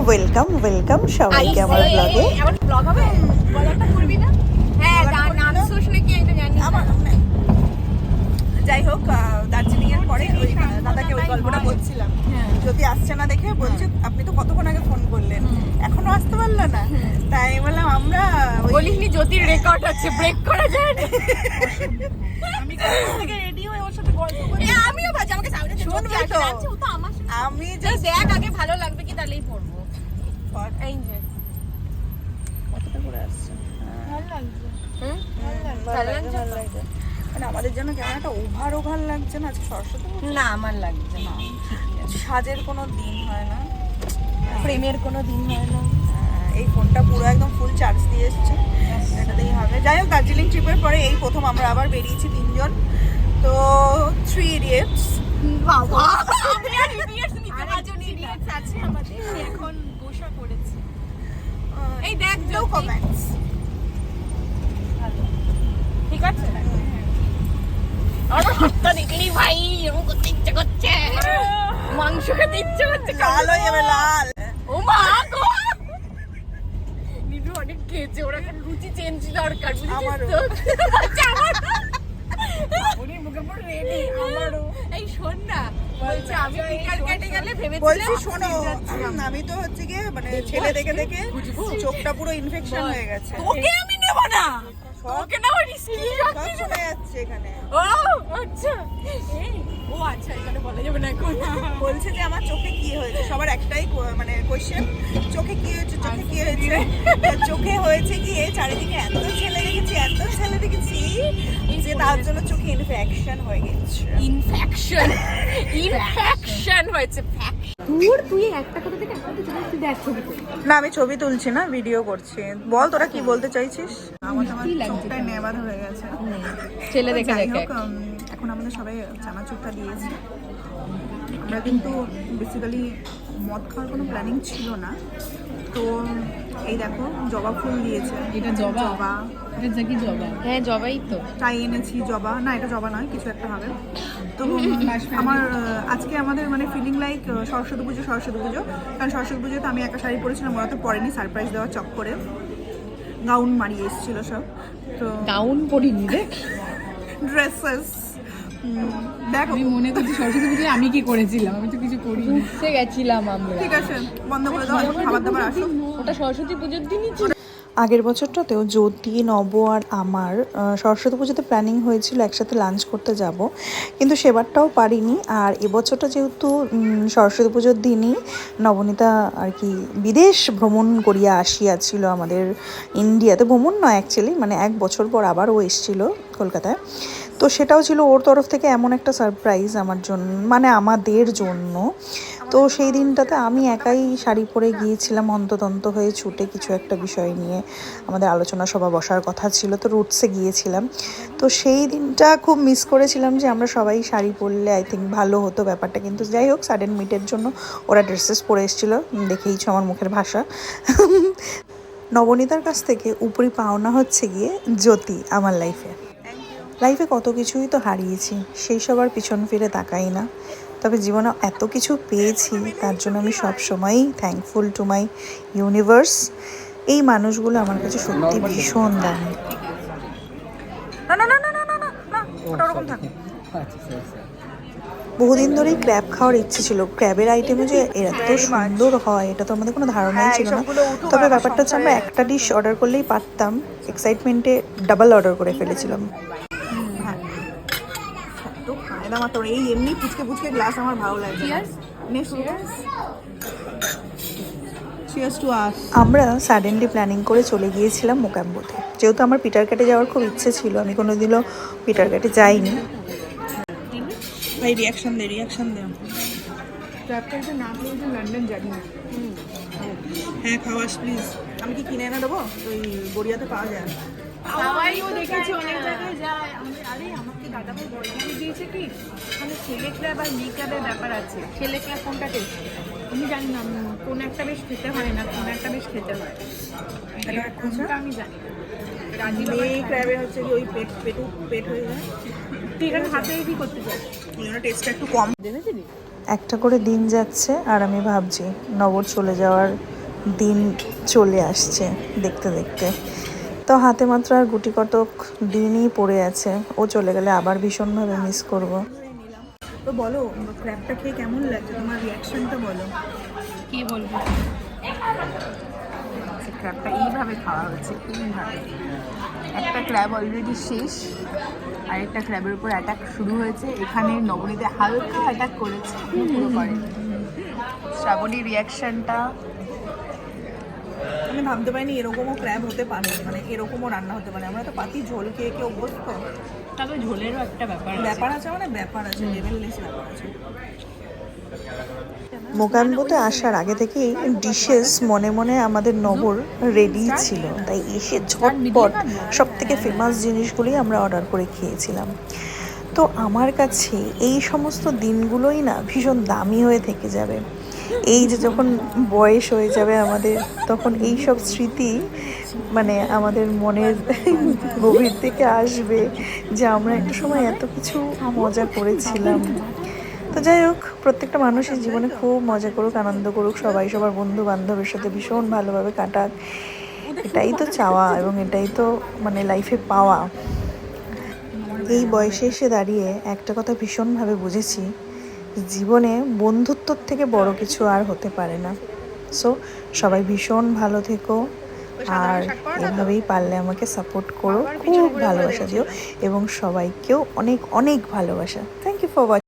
Welcome welcome সবাইকে আমার ব্লগে আমার ব্লগ হবে? বলাটা করবি না? হ্যাঁ নাম নাম কি একটা জানি আমার যাই হোক দার্জিলিং এর পরে ওই দাদাকে ওই গল্পটা বলছিলাম। যদি আসছে না দেখে বলছে আপনি তো কতক্ষণ আগে ফোন করলেন? এখনও আসতে পারল না। তাই বললাম আমরা ওই- বলিসনি জ্যোতির রেকর্ড আছে ব্রেক করা যায় না? আমি থেকে রেডি হয়ে ওর সাথে গল্প করি? আমিও ভাবছি আমাকে সামনে শুনবি তো? আমি যা দেখ আগে ভালো লাগবে কি তাহলেই পড়ব। এই যে। কতটা করে আসছে? ভালো লাগছে। হুম? ভালো লাগছে, লাগছে? ভালো লাগছে। মানে আমাদের জন্য কেমন একটা ওভার ওভার লাগছে না? আজকে সরস্বতী পুজো। না আমার লাগছে না। সাজের কোনো দিন হয় না? প্রেমের কোনো দিন হয় না? আহ, এই ফোনটা পুরো একদম ফুল চার্জ দিয়ে এসছে। এটাতেই হবে। যাই হোক দার্জিলিং ট্রিপের পরে এই প্রথম আমরা আবার বেরিয়েছি তিনজন। তো থ্রি ইডিয়েটস বাবা। আমি আর ইডিয়েটস নিতে পারছি ইডিয়েটস আছে আমাদের এখন এই দেখ নো। কমেন্টস ঠিক আছে? আমার হাতটা দেখলি ভাই এরকম করতে ইচ্ছে করছে। মাংস খেতে ইচ্ছে করছে লাল হয়ে যাবে লাল। ও মা গো! নিবি অনেক খেয়েছে ওরা এখন রুচি চেঞ্জ দরকার বুঝেছিস তো? আমারও। এই শোন বলছে আমি কেটে গেলে ভেবেছিলাম বলছি শোনো আমি তো হচ্ছে গিয়ে মানে ছেলে দেখে দেখে চোখটা পুরো ইনফেকশন হয়ে গেছে। তোকে আমি নেব না? তোকে না রিস্কি সব শোনা যাচ্ছে। এখানে। ও আচ্ছা। ও আচ্ছা এখানে বলা যাবে না এখন। বলছে যে আমার চোখে কি হয়েছে? সবার একটাই মানে কোশ্চেন চোখে কি হয়েছে? চোখে কি হয়েছে? তো চোখে হয়েছে কি? চারিদিকে এত ছেলে দেখেছি এত ছেলে দেখেছি। তার জন্য চোখে ইনফেকশন হয়ে গেছে। ইনফেকশন ইনফেকশন হয়েছে দূর তুই একটা কথা থেকে একটা কথা তুই দেখ ছবি না আমি ছবি তুলছি না ভিডিও করছি। বল তোরা কি বলতে চাইছিস? আমার আমার চোখটাই নেবাদ হয়ে গেছে। ছেলে তো যাই হোক, এখন আমাদের সবাই চানাচুরটা দিয়েছে। আমরা কিন্তু বেসিক্যালি মদ খাওয়ার কোনো প্ল্যানিং ছিল না। তো এই দেখো জবা ফুল দিয়েছে। এটা জবা? জবা। এটা কি জবা? হ্যাঁ জবাই তো। তাই এনেছি জবা। না এটা জবা নয় কিছু একটা হবে। তো আমার আজকে আমাদের মানে ফিলিং লাইক সরস্বতী পুজো সরস্বতী পুজো। কারণ সরস্বতী পুজোতে আমি একটা শাড়ি পরেছিলাম ওরা তো পরেনি সারপ্রাইজ দেওয়া চক করে গাউন মারিয়ে এসেছিল সব। তো গাউন পরিনি রে। ড্রেসেস দেখো। আমি মনে করছি সরস্বতী পুজোয় আমি কি করেছিলাম? আমি তো কিছু করিনি। ঘুরতে গেছিলাম আমরা। ঠিক আছে বন্ধ করে দাও খাবার দাবার আসুক ওটা সরস্বতী পুজোর দিনই ছিল। আগের বছরটাতেও জ্যোতি নব আর আমার সরস্বতী পুজোতে প্ল্যানিং হয়েছিল একসাথে লাঞ্চ করতে যাব। কিন্তু সেবারটাও পারিনি। আর এবছরটা যেহেতু সরস্বতী পুজোর দিনই নবনীতা আর কি বিদেশ ভ্রমণ করিয়া আসিয়াছিল আমাদের ইন্ডিয়াতে ভ্রমণ নয় অ্যাকচুয়ালি মানে এক বছর পর আবার ও এসেছিল কলকাতায়। তো সেটাও ছিল ওর তরফ থেকে এমন একটা সারপ্রাইজ আমার জন্য মানে আমাদের জন্য। তো সেই দিনটাতে আমি একাই শাড়ি পরে গিয়েছিলাম অন্ততন্ত হয়ে ছুটে কিছু একটা বিষয় নিয়ে। আমাদের আলোচনা সভা বসার কথা ছিল, তো রুটসে গিয়েছিলাম। তো সেই দিনটা খুব মিস করেছিলাম যে আমরা সবাই শাড়ি পরলে আই থিঙ্ক ভালো হতো ব্যাপারটা। কিন্তু যাই হোক সাডেন মিটের জন্য ওরা ড্রেসেস পরে এসেছিল দেখেইছো আমার মুখের ভাষা। নবনীতার কাছ থেকে উপরি পাওনা হচ্ছে গিয়ে জ্যোতি আমার লাইফে লাইফে কত কিছুই তো হারিয়েছি, সেই সবার পিছন ফিরে তাকাই না। তবে জীবনে এত কিছু পেয়েছি, তার জন্য আমি সবসময়ই থ্যাঙ্কফুল টু মাই ইউনিভার্স এই মানুষগুলো আমার কাছে সত্যি ভীষণ দামি। বহুদিন ধরেই ক্র্যাব খাওয়ার ইচ্ছে ছিল। ক্র্যাবের আইটেমে যে এত সুন্দর হয়, এটা তো আমাদের কোনো ধারণাই ছিল না। তবে ব্যাপারটা হচ্ছে আমরা একটা ডিশ অর্ডার করলেই পারতাম। এক্সাইটমেন্টে ডাবল অর্ডার করে ফেলেছিলাম। তো ফায়দা মাত্র এই এমনি পুচকে পুচকে গ্লাস আমার ভালো লাগে আমরা সাডেনলি প্ল্যানিং করে চলে গিয়েছিলাম মোকাম্বোতে। যেহেতু আমার পিটার কাটে যাওয়ার খুব ইচ্ছে ছিল আমি কোনোদিনও পিটার কাটে যাইনি। ভাই রিয়াকশন দে রিয়াকশন দে। ক্যাবটা না পেয়ে লন্ডন যাবি হ্যাঁ খাওয়াস প্লিজ আমি কি কিনে এনে দেবো? ওই গড়িয়াতে পাওয়া যায়। দেখেছি? দিয়েছে কি মানে ছেলে ক্লাব আর মেয়ে ক্লাবের ব্যাপার আছে। ছেলে ক্লাব কোনটা টেস্ট আমি জানি না কোন একটা বেশ খেতে হয় না কোন একটা বেশ খেতে হয়। কোনটা? আমি জানি মেয়ে হচ্ছে কি ওই পেট পেটু পেট হয়ে যায়? তুই এখানে হাতে কি করতে চাস। টেস্টটা একটু কম। একটা করে দিন যাচ্ছে আর আমি ভাবছি নগর চলে যাওয়ার দিন চলে আসছে দেখতে দেখতে। তো হাতে মাত্র আর গুটি কতক দিনই পড়ে আছে। ও চলে গেলে আবার ভীষণভাবে মিস করব। তো বলো ক্র্যাবটা খেয়ে কেমন লাগছে? তোমার রিয়াকশনটা বলো। কি বলব? ক্র্যাবটা এইভাবে খাওয়া হচ্ছে, এইভাবে। একটা ক্র্যাব অলরেডি শেষ, আর একটা ক্র্যাবের উপর অ্যাটাক শুরু হয়েছে। এখানে নবনীতে হালকা অ্যাটাক করেছে শ্রাবণীর রিয়াকশনটা আমি ভাবতে পারিনি এরকমও ক্র্যাব হতে পারে মানে এরকমও রান্না হতে পারে। আমরা তো পাতি ঝোল খেয়ে খেয়ে অভ্যস্ত। তবে ঝোলেরও একটা ব্যাপার ব্যাপার আছে মানে ব্যাপার আছে লেভেললেস ব্যাপার আছে। মোকাম্বোতে আসার আগে থেকেই ডিশেস মনে মনে আমাদের নবর রেডি ছিল। তাই এসে ঝটপট সব থেকে ফেমাস জিনিসগুলোই আমরা অর্ডার করে খেয়েছিলাম। তো আমার কাছে এই সমস্ত দিনগুলোই না ভীষণ দামি হয়ে থেকে যাবে। এই যে যখন বয়স হয়ে যাবে আমাদের, তখন এই সব স্মৃতি মানে আমাদের মনের গভীর থেকে আসবে যে আমরা একটা সময় এত কিছু মজা করেছিলাম। তো যাই হোক, প্রত্যেকটা মানুষের জীবনে খুব মজা করুক, আনন্দ করুক, সবাই সবার বন্ধু বান্ধবের সাথে ভীষণ ভালোভাবে কাটাক। এটাই তো চাওয়া এবং এটাই তো মানে লাইফে পাওয়া। এই বয়সে এসে দাঁড়িয়ে একটা কথা ভীষণভাবে বুঝেছি। জীবনে বন্ধুত্বর থেকে বড় কিছু আর হতে পারে না। সো সবাই ভীষণ ভালো থেকো। আর এভাবেই পারলে আমাকে সাপোর্ট করো। খুব ভালোবাসা দিও এবং সবাইকেও অনেক অনেক ভালোবাসা। Thank you for watching